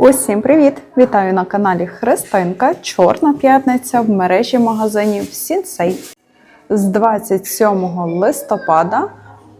Усім привіт! Вітаю на каналі Христинка. Чорна п'ятниця в мережі магазинів Сінсей. З 27 листопада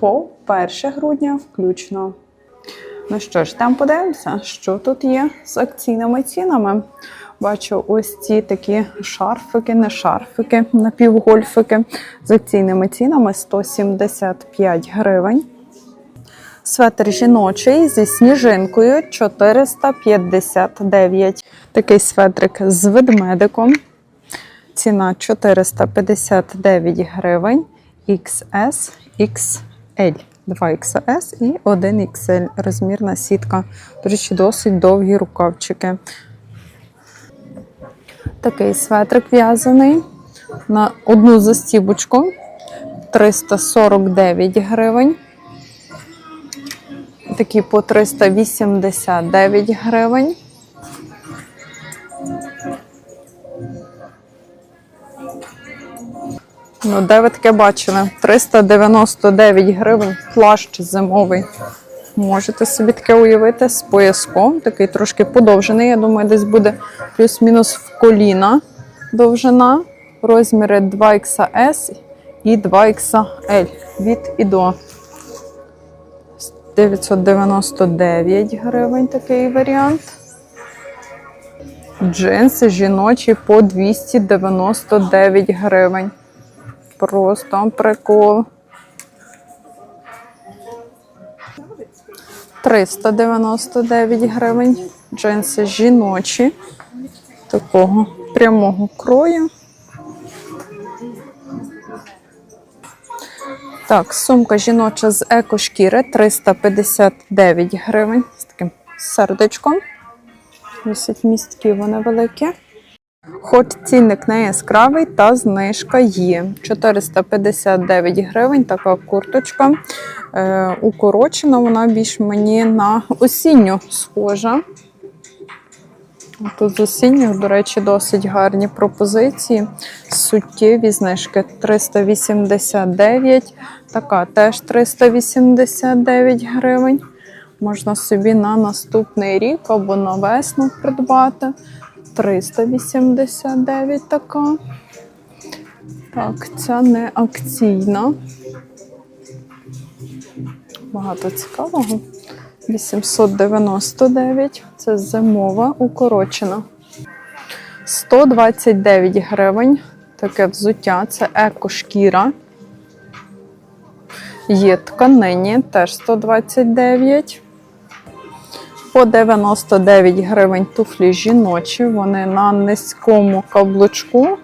по 1 грудня включно. Ну що ж, там подивимося, що тут є з акційними цінами. Бачу ось ці такі шарфики, не шарфики, напівгольфики з акційними цінами 175 гривень. Светр жіночий зі сніжинкою 459. Такий светрик з ведмедиком. Ціна 459 гривень. XS, XL. 2XS і 1XL. Розмірна сітка. До речі, досить довгі рукавчики. Такий светрик в'язаний на одну застібочку 349 гривень. Такі по 389 гривень. Ну, де ви таке бачили? 399 гривень плащ зимовий. Можете собі таке уявити з пояском, такий трошки подовжений. Я думаю, десь буде плюс-мінус в коліна довжина. Розміри 2XS і 2XL від і до. 999 гривень такий варіант. Джинси жіночі по 299 гривень. Просто прикол. 399 гривень. Джинси жіночі. Такого прямого крою. Так, сумка жіноча з екошкіри 359 гривень. З таким сердечком. Досить місткі вони великі. Хоч цінник не яскравий, та знижка є. 459 гривень така курточка. Е, укорочена, вона більш мені на осінню схожа. Тут з осінніх, до речі, досить гарні пропозиції. Суттєві знижки 389, така теж 389 гривень. Можна собі на наступний рік або на весну придбати. 389 така. Так, ця не акційна. Багато цікавого. 899 це зимова укорочена. 129 гривень. Таке взуття це екошкіра. Є тканині, теж 129. По 99 гривень туфлі жіночі. Вони на низькому каблучку.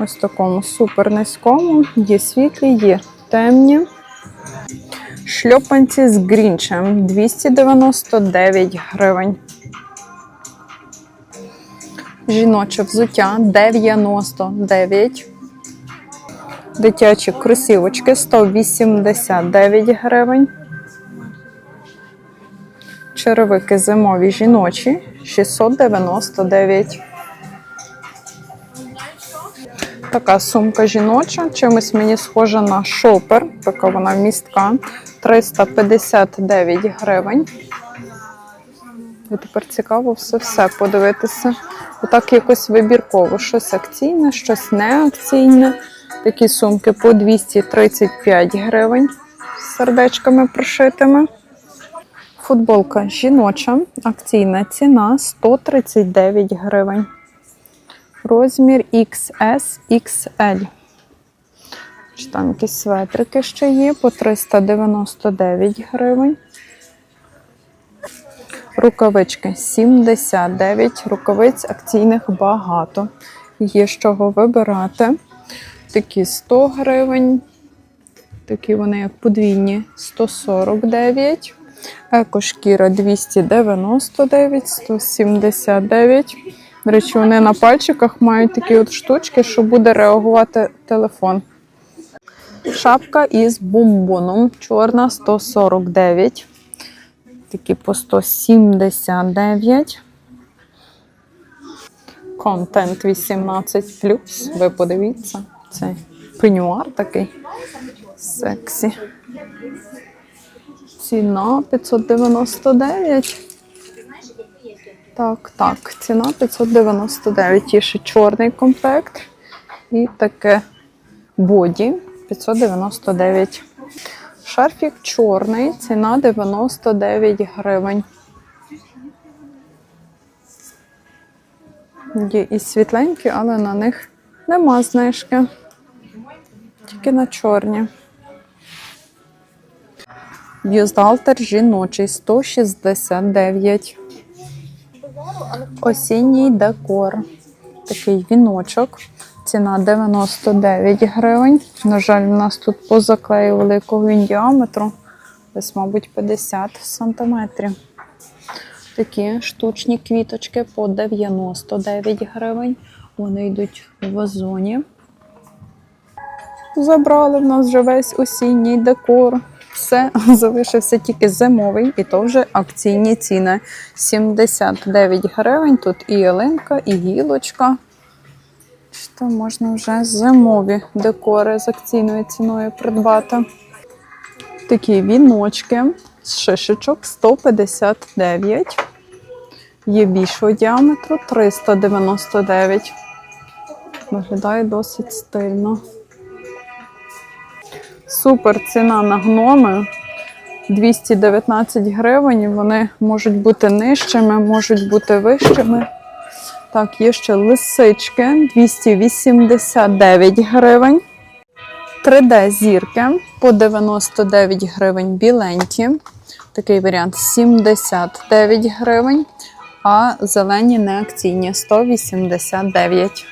Ось такому супер низькому. Є світлі, є темні. Шльопанці з грінчем 299 гривень. Жіноче взуття 99. Дитячі кросівочки 189 гривень. Черевики зимові жіночі 699. Така сумка жіноча, чимось мені схожа на шопер, така вона містка 359 гривень. І тепер цікаво все-все подивитися. Отак якось вибірково. Щось акційне, щось не акційне. Такі сумки по 235 гривень з сердечками прошитими. Футболка жіноча, акційна ціна 139 гривень. Розмір XS XL. Там якісь светрики ще є по 399 гривень. Рукавички 79. Рукавиць акційних багато. Є з чого вибирати. Такі 100 гривень. Такі вони як подвійні 149. Екошкіра 299, 179. До речі, вони на пальчиках мають такі от штучки, що буде реагувати телефон. Шапка із бомбоном. Чорна 149. Такі по 179. Контент 18. Ви подивіться. Це пенюар такий. Сексі. Ціна 599. Так, так, ціна 599. Є ще чорний комплект. І таке боді 599. Шарфік чорний, ціна 99 гривень. Є і світленькі, але на них нема знижки. Тільки на чорні. Бюстгальтер жіночий 169. Осінній декор. Такий віночок. Ціна 99 гривень. На жаль, у нас тут по заклею великого він діаметру. Десь, мабуть, 50 сантиметрів. Такі штучні квіточки по 99 гривень. Вони йдуть в вазоні. Забрали в нас вже весь осінній декор. Все, залишився тільки зимовий, і то вже акційні ціни. 79 гривень. Тут і ялинка, і гілочка. Що можна вже зимові декори з акційною ціною придбати. Такі віночки з шишечок 159. Є більшого діаметру 399. Виглядає досить стильно. Супер ціна на гноми 219 гривень. Вони можуть бути нижчими, можуть бути вищими. Так, є ще лисички 289 гривень. 3D зірки по 99 гривень біленькі. Такий варіант 79 гривень, а зелені неакційні 189.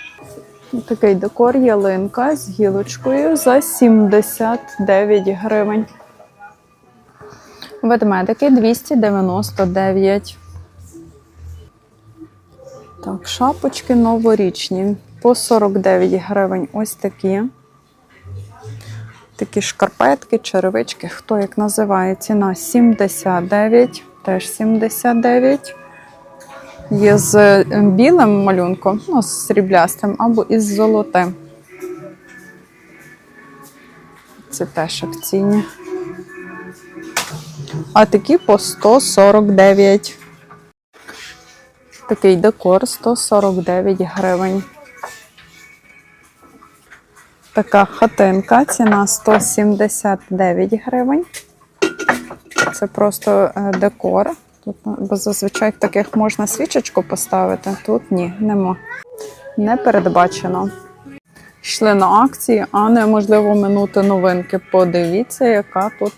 Такий декор ялинка з гілочкою за 79 гривень. Ведмедики 299. Так, шапочки новорічні по 49 гривень. Ось такі. Такі шкарпетки, черевички, хто як називає, ціна 79, теж 79. Є з е, білим малюнком, ну, з сріблястим, або із золотим. Це теж акційні. А такі по 149. Такий декор 149 гривень. Така хатинка, ціна 179 гривень. Це просто е, декор. Ну, бо зазвичай в таких можна свічечку поставити. Тут ні, нема. Не передбачено. Йшли на акції, а неможливо минути новинки. Подивіться, яка тут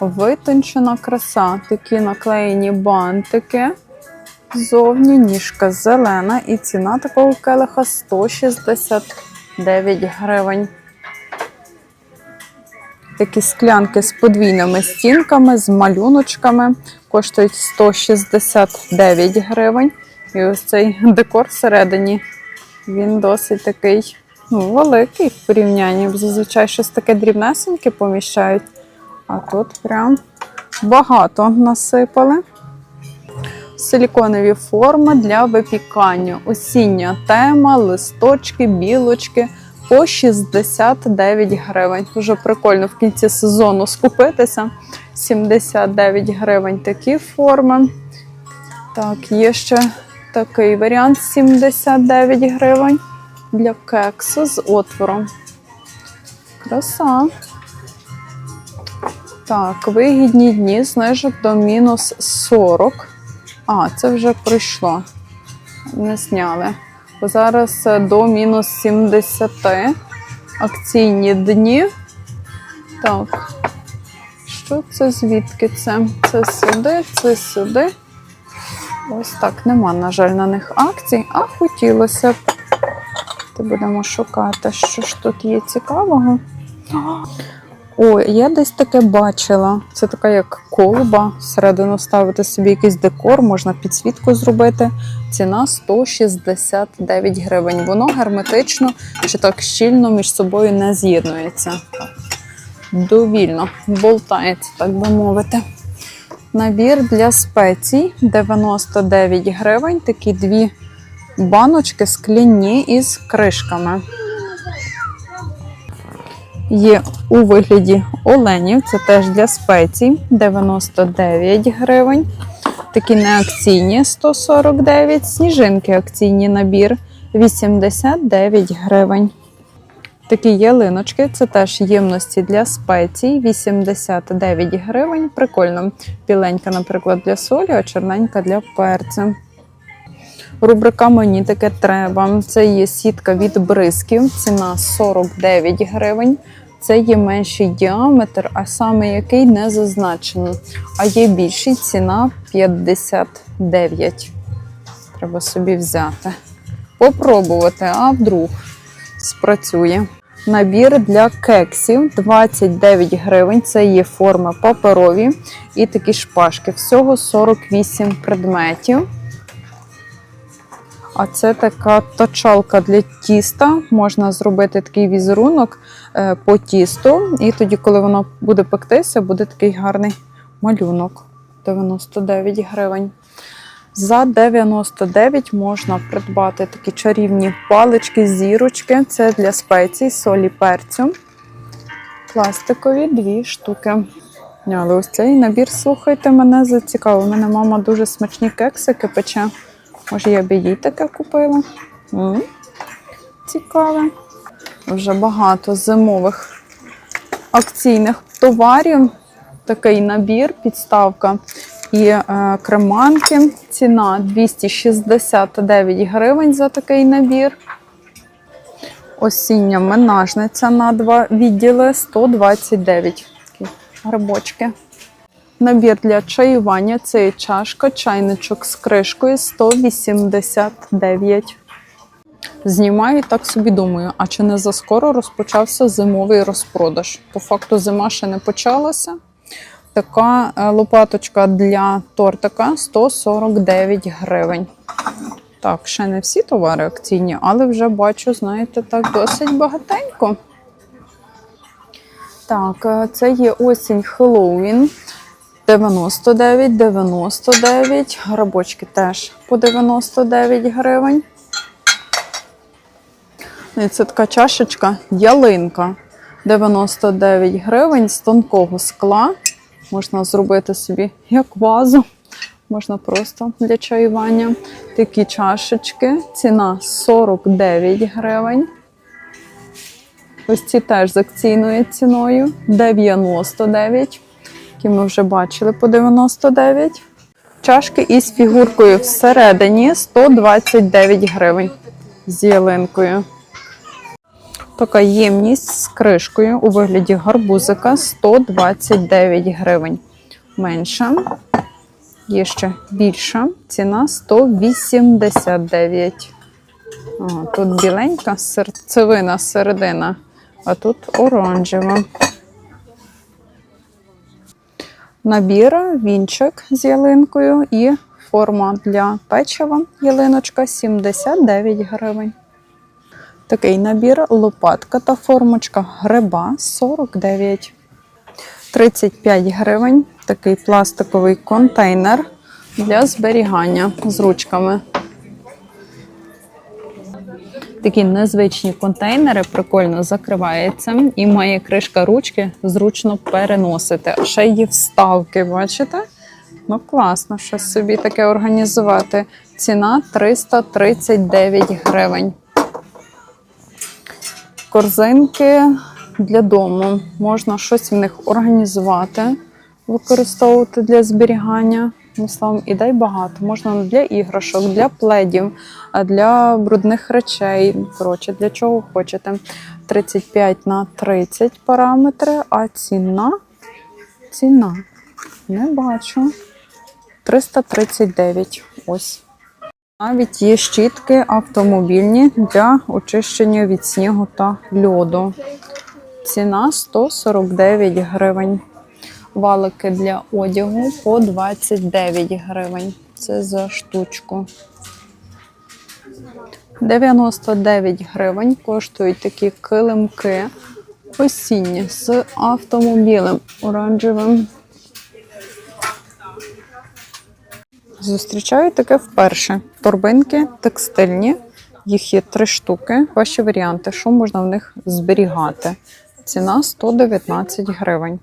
витончена краса. Такі наклеєні бантики. Зовні ніжка зелена і ціна такого келиха 169 гривень. Такі склянки з подвійними стінками, з малюночками коштують 169 гривень. І ось цей декор всередині, він досить такий ну, великий в порівнянні. Зазвичай щось таке дрібнесеньке поміщають. А тут прям багато насипали. Силіконові форми для випікання. Осіння тема, листочки, білочки по 69 гривень. Дуже прикольно в кінці сезону скупитися. 79 гривень такі форми. Так, є ще такий варіант 79 гривень для кексу з отвором. Краса. Так, вигідні дні знижок до мінус 40. А, це вже пройшло. Не зняли. Зараз е, до мінус 70 акційні дні. Так. Що це звідки це? Це сюди, це сюди. Ось так. Нема, на жаль, на них акцій, а хотілося б. Будемо шукати, що ж тут є цікавого. О, я десь таке бачила. Це така як колба. Всередину ставити собі якийсь декор, можна підсвітку зробити. Ціна 169 гривень. Воно герметично чи так щільно між собою не з'єднується. Довільно болтається, так би мовити. Набір для спецій 99 гривень. Такі дві баночки скляні із кришками. Є у вигляді оленів, це теж для спецій 99 гривень. Такі неакційні 149, сніжинки акційні набір 89 гривень. Такі ялиночки, це теж ємності для спецій, 89 гривень. Прикольно. Біленька, наприклад, для солі, а чорненька для перцю. Рубрика Мені таке треба. Це є сітка від бризків, ціна 49 гривень. Це є менший діаметр, а саме який не зазначено. А є більший ціна 59. Треба собі взяти. Попробувати, а вдруг спрацює. Набір для кексів 29 гривень. Це є форми паперові і такі шпажки. Всього 48 предметів. А це така точалка для тіста. Можна зробити такий візерунок е, по тісту. І тоді, коли воно буде пектися, буде такий гарний малюнок. 99 гривень. За 99 можна придбати такі чарівні палички, зірочки. Це для спецій, солі, перцю. Пластикові дві штуки. Але ось цей набір, слухайте, мене зацікавив. У мене мама дуже смачні кексики пече. Може, я б їй таке купила. М, Цікаве. Вже багато зимових акційних товарів. Такий набір, підставка і е, креманки. Ціна 269 гривень за такий набір. Осіння менажниця на два відділи 129 Такі грибочки. Набір для чаювання це і чашка, чайничок з кришкою 189. Знімаю і так собі думаю, а чи не заскоро розпочався зимовий розпродаж? По факту зима ще не почалася. Така е, лопаточка для тортика 149 гривень. Так, ще не всі товари акційні, але вже бачу, знаєте, так досить багатенько. Так, е, це є осінь Хеллоуін. 99, 99. Грабочки теж по 99 гривень. І це така чашечка ялинка. 99 гривень з тонкого скла. Можна зробити собі як вазу. Можна просто для чаювання. Такі чашечки. Ціна 49 гривень. Ось ці теж з акційною ціною 99. Які ми вже бачили по 99. Чашки із фігуркою всередині 129 гривень з ялинкою. Така ємність з кришкою у вигляді гарбузика 129 гривень. Менша. Є ще більша. Ціна 189. Ага, тут біленька серцевина середина, а тут оранжева. Набір, вінчик з ялинкою і форма для печива ялиночка 79 гривень. Такий набір лопатка та формочка гриба 49. 35 гривень. Такий пластиковий контейнер для зберігання з ручками. Такі незвичні контейнери прикольно закривається і має кришка ручки, зручно переносити. А ще є вставки, бачите? Ну, класно, щось собі таке організувати. Ціна 339 гривень. Корзинки для дому. Можна щось в них організувати, використовувати для зберігання. Ну, словом, ідей багато. Можна для іграшок, для пледів, для брудних речей. Коротше, для чого хочете. 35 на 30 параметри, а ціна. Ціна. Не бачу. 339. Ось. Навіть є щітки автомобільні для очищення від снігу та льоду. Ціна 149 гривень. Валики для одягу по 29 гривень. Це за штучку. 99 гривень коштують такі килимки осінні з автомобілем оранжевим. Зустрічаю таке вперше. Торбинки текстильні. Їх є три штуки. Ваші варіанти, що можна в них зберігати. Ціна 119 гривень.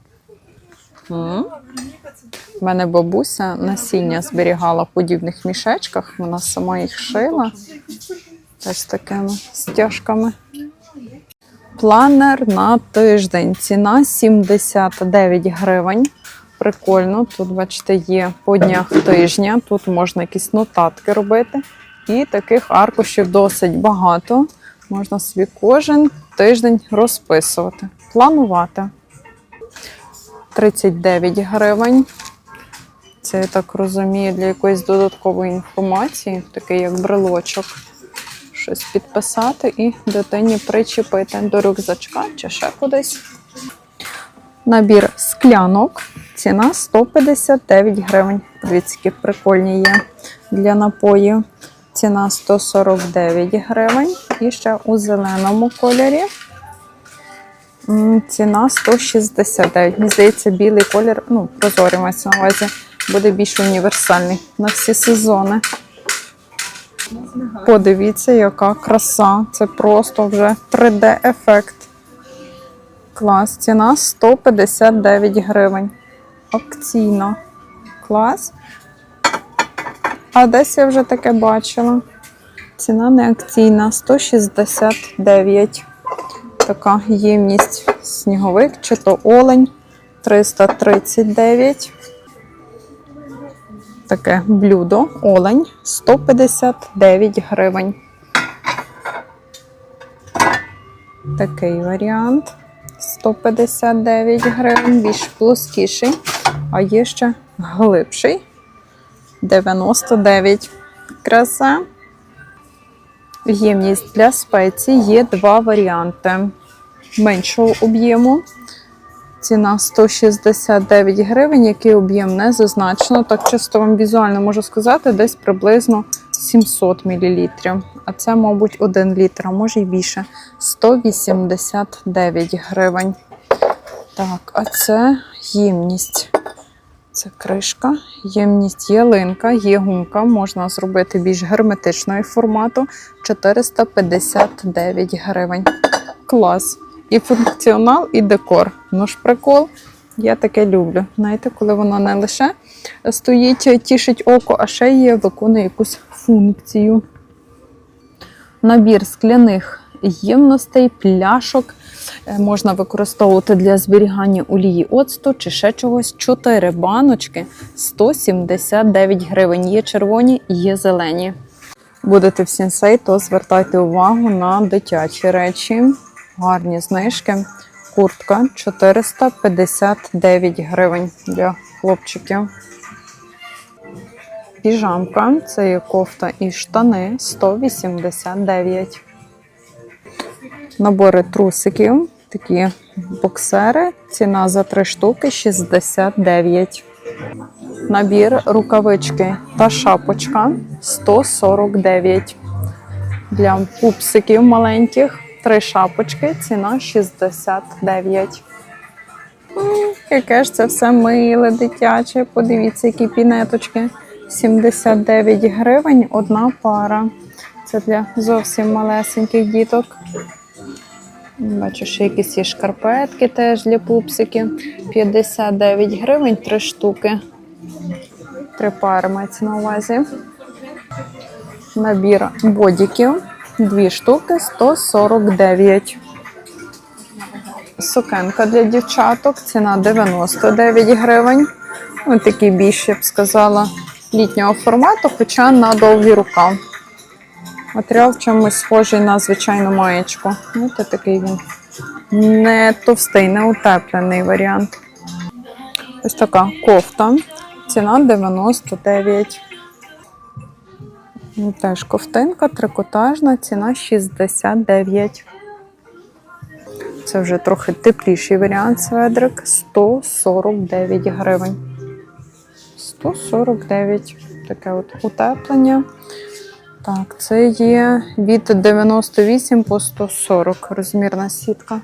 У мене бабуся насіння зберігала в подібних мішечках. Вона сама їх шила. Ось такими стяжками. Планер на тиждень. Ціна 79 гривень. Прикольно. Тут, бачите, є по днях тижня. Тут можна якісь нотатки робити. І таких аркушів досить багато. Можна собі кожен тиждень розписувати. Планувати. 39 гривень. Це, я так розумію, для якоїсь додаткової інформації, такий як брелочок. Щось підписати і дитині причепити до рюкзачка чи ще кудись. Набір склянок. Ціна 159 гривень. Дивіться, які прикольні є для напоїв. Ціна 149 гривень. І ще у зеленому кольорі. Ціна 169. Мені здається, білий колір, ну, прозорий мається на увазі, буде більш універсальний на всі сезони. Подивіться, яка краса. Це просто вже 3D-ефект. Клас. Ціна 159 гривень. Акційно. Клас. А десь я вже таке бачила. Ціна не акційна 169. Така ємність сніговик чи то олень 339. Таке блюдо олень 159 гривень. Такий варіант 159 гривень, більш плоскіший, а є ще глибший 99. Краса. Ємність для спецій є два варіанти меншого об'єму. Ціна 169 гривень, який об'єм не зазначено. Так чисто вам візуально можу сказати, десь приблизно 700 мл. А це, мабуть, 1 літр, а може й більше. 189 гривень. Так, а це ємність. Це кришка, ємність ялинка, є гумка, можна зробити більш герметичного формату 459 гривень. Клас. І функціонал, і декор. Ну ж прикол. Я таке люблю. Знаєте, коли воно не лише стоїть, тішить око, а ще є, виконує якусь функцію. Набір скляних ємностей, пляшок. Е, Можна використовувати для зберігання олії оцту чи ще чогось. 4 баночки 179 гривень. Є червоні, є зелені. Будете в сінсей, то звертайте увагу на дитячі речі. Гарні знижки. Куртка 459 гривень для хлопчиків. Піжамка це є кофта і штани 189. Набори трусиків, такі боксери. Ціна за 3 штуки 69. Набір рукавички та шапочка 149. Для пупсиків маленьких три шапочки, ціна 69. М, Яке ж це все миле, дитяче. Подивіться, які пінеточки. 79 гривень одна пара. Це для зовсім малесеньких діток. Бачу, що якісь є шкарпетки теж для пупсиків. 59 гривень, три штуки. Три пари мається на увазі. Набір бодіків. Дві штуки 149. Сукенка для дівчаток. Ціна 99 гривень. Ось такий більш, я б сказала, літнього формату, хоча на довгий рукав. Матеріал в чомусь схожий на звичайну маєчку. Ось такий він. Не товстий, не утеплений варіант. Ось така кофта. Ціна 99. Ну, Теж ковтинка, трикотажна, ціна 69. Це вже трохи тепліший варіант сведрик 149 гривень. 149. Таке от утеплення. Так, це є від 98 по 140 розмірна сітка.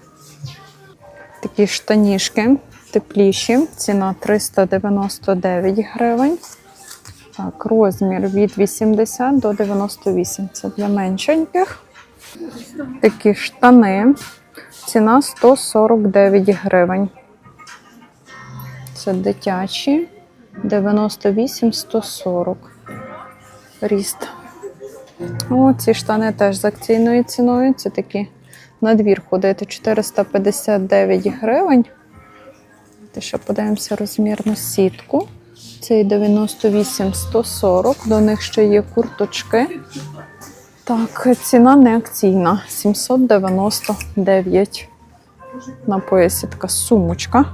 Такі штанішки тепліші. Ціна 399 гривень. Так, розмір від 80 до 98. Це для меншеньких. Такі штани. Ціна 149 гривень. Це дитячі 98-140 ріст. О, ці штани теж з акційною ціною. Це такі на двір ходити 459 гривень. Те, що подивимося розмірну сітку. Цей 98-140. До них ще є курточки. Так, ціна не акційна. 799. На поясі така сумочка.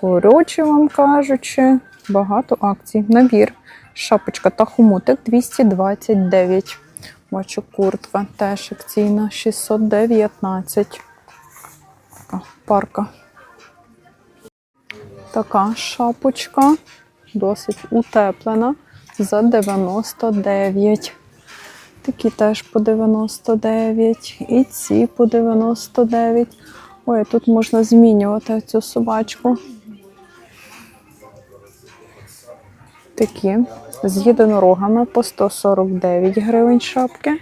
Коротше, вам кажучи, багато акцій. Набір. Шапочка та хомутик 229. Бачу, куртка теж акційна 619. Така парка. Така шапочка, досить утеплена за 99. Такі теж по 99. І ці по 99. Ой, тут можна змінювати цю собачку. Такі з єдинорогами по 149 гривень шапки.